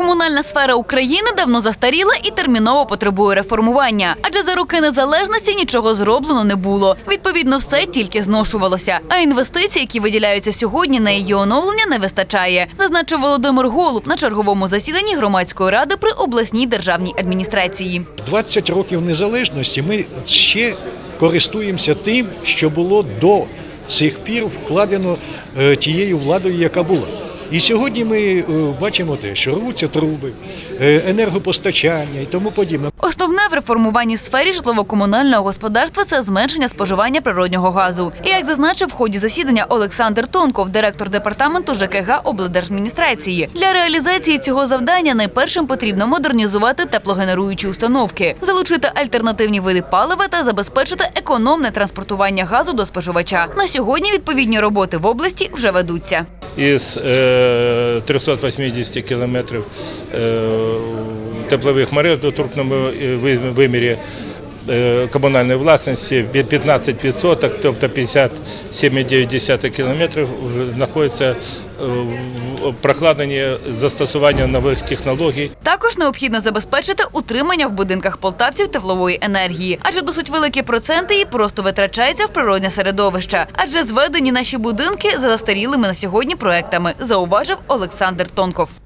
Житлово-комунальна сфера України давно застаріла і терміново потребує реформування. Адже за роки незалежності нічого зроблено не було. Відповідно, все тільки зношувалося. А інвестицій, які виділяються сьогодні на її оновлення, не вистачає, зазначив Володимир Голуб на черговому засіданні громадської ради при обласній державній адміністрації. 20 років незалежності ми ще користуємося тим, що було до цих пір вкладено е, тією владою, яка була. І сьогодні ми е, бачимо те, що рвуться труби, е, енергопостачання і тому подібне. Основне в реформуванні сфері житлово-комунального господарства це зменшення споживання природнього газу. І як зазначив в ході засідання Олександр Тонков, директор департаменту ЖКГ облдержадміністрації, для реалізації цього завдання найпершим потрібно модернізувати теплогенеруючі установки, залучити альтернативні види палива та забезпечити економне транспортування газу до споживача. На сьогодні відповідні роботи в області вже ведуться. Із е, 380 кілометрів е, теплових мереж до трубному е, вимірі. е, комунальної власності від 15%, тобто 57,9 кілометрів знаходиться е, в прокладенні застосування нових технологій. Також необхідно забезпечити утримання в будинках полтавців теплової енергії, адже досить великі проценти її просто витрачаються в природне середовище. Адже зведені наші будинки за застарілими на сьогодні проектами, зауважив Олександр Тонков.